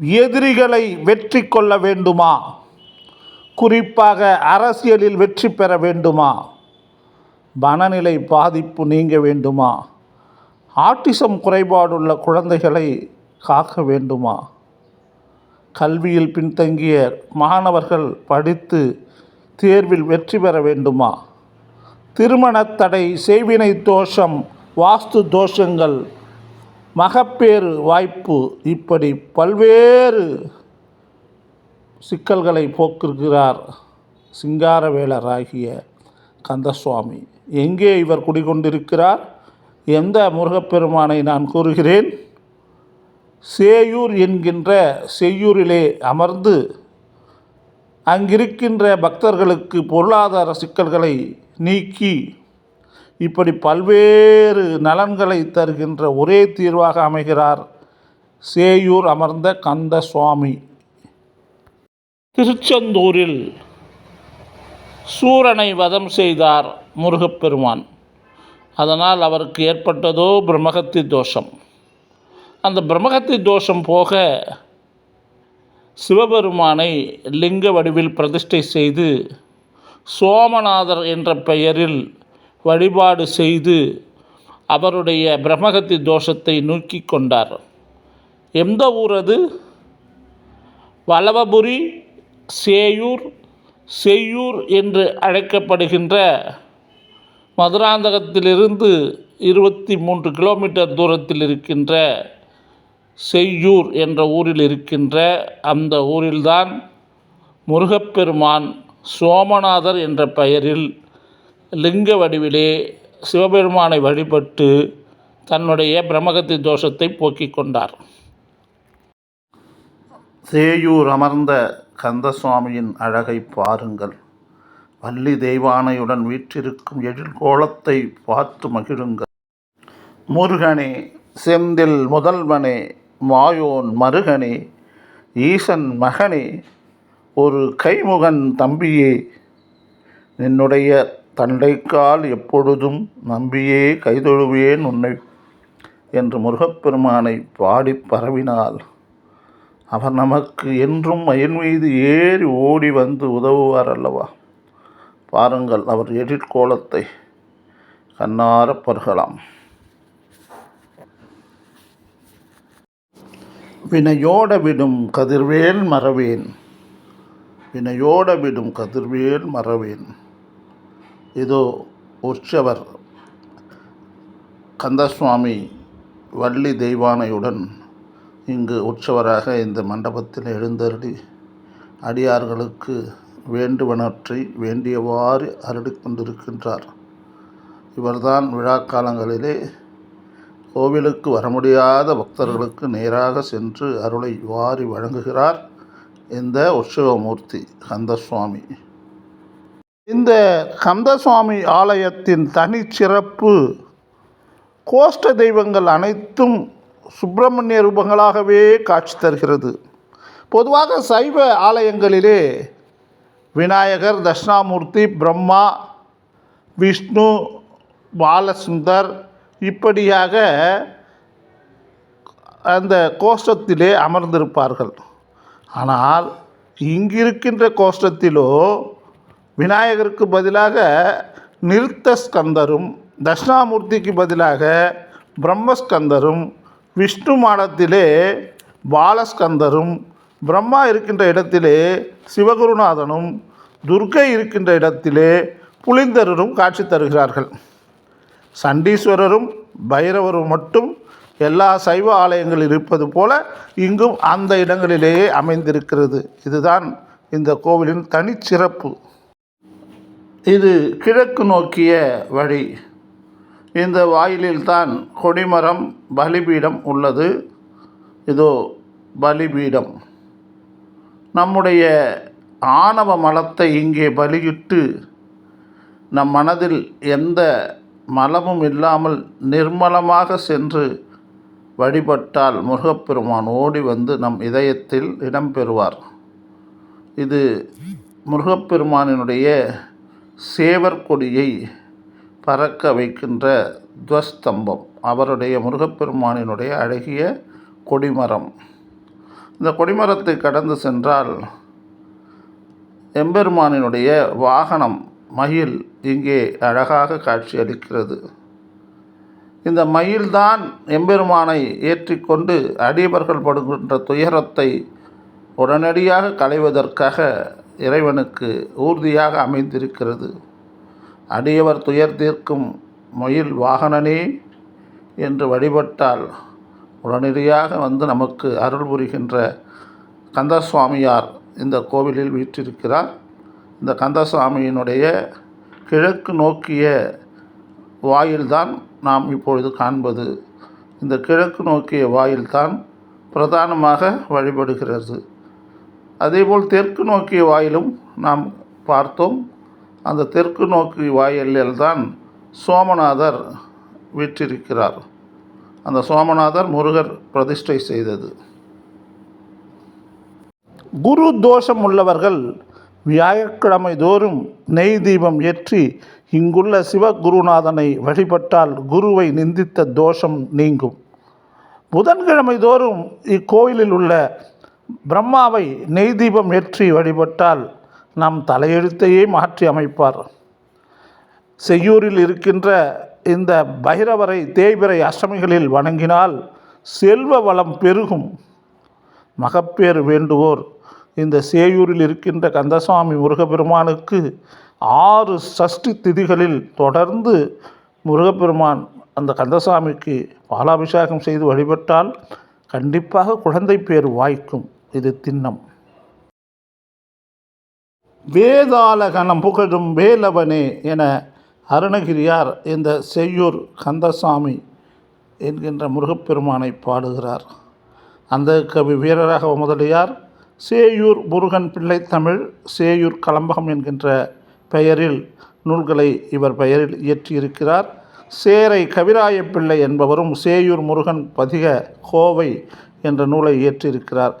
எதிரிகளை வெற்றி கொள்ள வேண்டுமா? குறிப்பாக அரசியலில் வெற்றி பெற வேண்டுமா? மனநிலை பாதிப்பு நீங்க வேண்டுமா? ஆட்டிசம் குறைபாடுள்ள குழந்தைகளை காக்க வேண்டுமா? கல்வியில் பின்தங்கிய மாணவர்கள் படித்து தேர்வில் வெற்றி பெற வேண்டுமா? திருமணத் தடை செய்வினை தோஷம் வாஸ்து தோஷங்கள் மகப்பேறு வாய்ப்பு இப்படி பல்வேறு சிக்கல்களை போக்குகிறார் சிங்காரவேலராகிய கந்தசுவாமி. எங்கே இவர் குடிகொண்டிருக்கிறார்? எந்த முருகப்பெருமானை நான் கூறுகிறேன்? சேயூர் என்கின்ற செய்யூரிலே அமர்ந்து அங்கிருக்கின்ற பக்தர்களுக்கு பொருளாதார சிக்கல்களை நீக்கி இப்படி பல்வேறு நலன்களை தருகின்ற ஒரே தீர்வாக அமைகிறார் சேயூர் அமர்ந்த கந்த சுவாமி திருச்செந்தூரில் சூரனை வதம் செய்தார் முருகப்பெருமான். அதனால் அவருக்கு ஏற்பட்டதோ பிரம்மகத்தி தோஷம். அந்த பிரம்மகத்தி தோஷம் போக சிவபெருமானை லிங்க வடிவில் பிரதிஷ்டை செய்து சோமநாதர் என்ற பெயரில் வழிபாடு செய்து அவருடைய பிரம்மகத்தி தோஷத்தை நோக்கி கொண்டார். எந்த ஊர் அது? வளவபுரி சேயூர் செய்யூர் என்று அழைக்கப்படுகின்ற மதுராந்தகத்திலிருந்து இருபத்தி மூன்று கிலோமீட்டர் தூரத்தில் இருக்கின்ற செய்யூர் என்ற ஊரில் இருக்கின்ற அந்த ஊரில்தான் முருகப்பெருமான் சோமநாதர் என்ற பெயரில் லிங்க வடிவிலே சிவபெருமானை வழிபட்டு தன்னுடைய பிரமகத்தி தோஷத்தை போக்கிக் கொண்டார். சேயூர் அமர்ந்த கந்தசுவாமியின் அழகை பாருங்கள். வள்ளி தெய்வானையுடன் வீற்றிருக்கும் எழில்கோலத்தை பார்த்து மகிழுங்கள். முருகனே செந்தில் முதல்வனே மாயோன் மருகனே ஈசன் மகனே ஒரு கைமுகன் தம்பியே என்னுடைய தண்டைக்கால் எப்பொழுதும் நம்பியே கைதொழுவேன் உன்னை என்று முருகப்பெருமானை பாடி பரவினால் அவர் நமக்கு என்றும் மயில் மீது ஏறி ஓடி வந்து உதவுவார் அல்லவா? பாருங்கள் அவர் எழிற்கோலத்தை கண்ணார பருகலாம். வினையோட விடும் கதிர்வேல் மறவேன். வினையோட விடும் கதிர்வேல் மறவேன். இதோ உற்சவர் கந்தசுவாமி வள்ளி தெய்வானையுடன் இங்கு உற்சவராக இந்த மண்டபத்தில் எழுந்தருளி அடியார்களுக்கு வேண்டுவனற்றை வேண்டியவாறு அருளி கொண்டிருக்கின்றார். இவர்தான் விழா காலங்களிலே கோவிலுக்கு வர முடியாத பக்தர்களுக்கு நேராக சென்று அருளை வாரி வழங்குகிறார் இந்த உற்சவமூர்த்தி கந்தசுவாமி. இந்த கந்தசுவாமி ஆலயத்தின் தனிச்சிறப்பு கோஷ்ட தெய்வங்கள் அனைத்தும் சுப்பிரமணிய ரூபங்களாகவே காட்சி தருகிறது. பொதுவாக சைவ ஆலயங்களிலே விநாயகர் தட்சிணாமூர்த்தி பிரம்மா விஷ்ணு பாலசுந்தர் இப்படியாக அந்த கோஷ்டத்திலே அமர்ந்திருப்பார்கள். ஆனால் இங்கிருக்கின்ற கோஷ்டத்திலோ விநாயகருக்கு பதிலாக நிருத்த ஸ்கந்தரும் தட்சிணாமூர்த்திக்கு பதிலாக பிரம்மஸ்கந்தரும் விஷ்ணு மாடத்திலே பாலஸ்கந்தரும் பிரம்மா இருக்கின்ற இடத்திலே சிவகுருநாதனும் துர்க்கை இருக்கின்ற இடத்திலே புலிந்தரரும் காட்சி தருகிறார்கள். சண்டீஸ்வரரும் பைரவரும் மட்டும் எல்லா சைவ ஆலயங்களில் இருப்பது போல இங்கும் அந்த இடங்களிலேயே அமைந்திருக்கிறது. இதுதான் இந்த கோவிலின் தனிச்சிறப்பு. இது கிழக்கு நோக்கிய வழி. இந்த வாயிலில்தான் கொடிமரம் பலிபீடம் உள்ளது. இதோ பலிபீடம். நம்முடைய ஆணவ மலத்தை இங்கே பலியிட்டு நம் மனதில் எந்த மலமும் இல்லாமல் நிர்மலமாக சென்று வழிபட்டால் முருகப்பெருமான் ஓடி வந்து நம் இதயத்தில் இடம்பெறுவார் இது முருகப்பெருமானினுடைய சேவர் கொடியை பறக்க வைக்கின்ற துவஸ்தம்பம் அவருடைய முருகப்பெருமானினுடைய அழகிய கொடிமரம். இந்த கொடிமரத்தை கடந்து சென்றால் எம்பெருமானினுடைய வாகனம் மயில் இங்கே அழகாக காட்சியளிக்கிறது. இந்த மயில்தான் எம்பெருமானை ஏற்றிக்கொண்டு அடியவர்கள் படுகின்ற துயரத்தை உடனடியாக களைவதற்காக இறைவனுக்கு ஊர்தியாக அமைந்திருக்கிறது. அடியவர் துயர் தீர்க்கும் மயில் வாகனனே என்று வழிபட்டால் உடனடியாக வந்து நமக்கு அருள் புரிகின்ற கந்தசுவாமியார் இந்த கோவிலில் வீற்றிருக்கிறார். இந்த கந்தசுவாமியினுடைய கிழக்கு நோக்கிய வாயில்தான் நாம் இப்பொழுது காண்பது. இந்த கிழக்கு நோக்கிய வாயில்தான் பிரதானமாக வழிபடுகிறது. அதேபோல் தெற்கு நோக்கிய வாயிலும் நாம் பார்த்தோம். அந்த தெற்கு நோக்கி வாயிலில் தான் சோமநாதர் வீற்றிருக்கிறார். அந்த சோமநாதர் முருகர் பிரதிஷ்டை செய்தது. குரு தோஷம் உள்ளவர்கள் வியாழக்கிழமை தோறும் நெய் தீபம் ஏற்றி இங்குள்ள சிவகுருநாதனை வழிபட்டால் குருவை நிந்தித்த தோஷம் நீங்கும். புதன்கிழமை தோறும் இக்கோயிலில் உள்ள பிரம்மாவை நெய் தீபம் ஏற்றி வழிபட்டால் நம் தலையெழுத்தையே மாற்றி அமைப்பார். செய்யூரில் இருக்கின்ற இந்த பைரவரை தேய்பிரை அஷ்டமிகளில் வணங்கினால் செல்வ வளம் பெருகும். மகப்பேறு வேண்டுவோர் இந்த சேயூரில் இருக்கின்ற கந்தசுவாமி முருகப்பெருமானுக்கு ஆறு சஷ்டி திதிகளில் தொடர்ந்து முருகப்பெருமான் அந்த கந்தசாமிக்கு பாலாபிஷேகம் செய்து வழிபட்டால் கண்டிப்பாக குழந்தை பேர் வாய்க்கும். இது திண்ணம். வேதாலகனம் புகழும் வேலவனே என அருணகிரியார் இந்த செய்யூர் கந்தசாமி என்கின்ற முருகப்பெருமானை பாடுகிறார். அந்த கவி வீரராக முதலியார் சேயூர் முருகன் பிள்ளை தமிழ் சேயூர் கலம்பகம் என்கின்ற பெயரில் நூல்களை இவர் பெயரில் இயற்றியிருக்கிறார். சேரை கவிராய பிள்ளை என்பவரும் சேயூர் முருகன் பதிக கோவை என்ற நூலை இயற்றியிருக்கிறார்.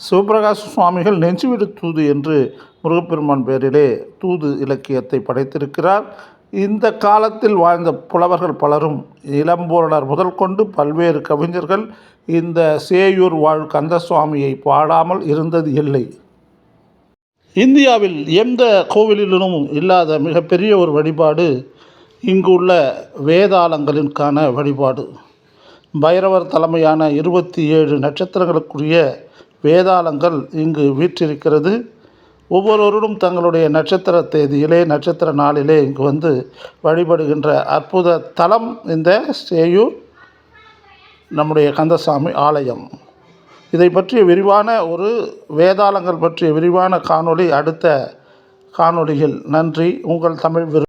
சிவபிரகாச சுவாமிகள் நெஞ்சுவிடு தூது என்று முருகப்பெருமான் பேரிலே தூது இலக்கியத்தை படைத்திருக்கிறார். இந்த காலத்தில் வாழ்ந்த புலவர்கள் பலரும் இளம்பூரணர் முதல் கொண்டு பல்வேறு கவிஞர்கள் இந்த சேயூர் வாழ் கந்தசுவாமியை பாடாமல் இருந்தது இல்லை. இந்தியாவில் எந்த கோவிலிலும் இல்லாத மிகப்பெரிய ஒரு வழிபாடு இங்கு உள்ள வேதாளங்களிற்கான வழிபாடு. பைரவர் தலைமையான இருபத்தி ஏழு நட்சத்திரங்களுக்குரிய வேதாளங்கள் இங்கு வீற்றிருக்கிறது. ஒவ்வொருவரும் தங்களுடைய நட்சத்திர தேதியிலே நட்சத்திர நாளிலே இங்கு வந்து வழிபடுகின்ற அற்புத தலம் இந்த சேயூர் நம்முடைய கந்தசாமி ஆலயம். இதை பற்றிய விரிவான ஒரு வேதாளங்கள் பற்றிய விரிவான காணொளி அடுத்த காணொளியில். நன்றி. உங்கள் தமிழ் விரு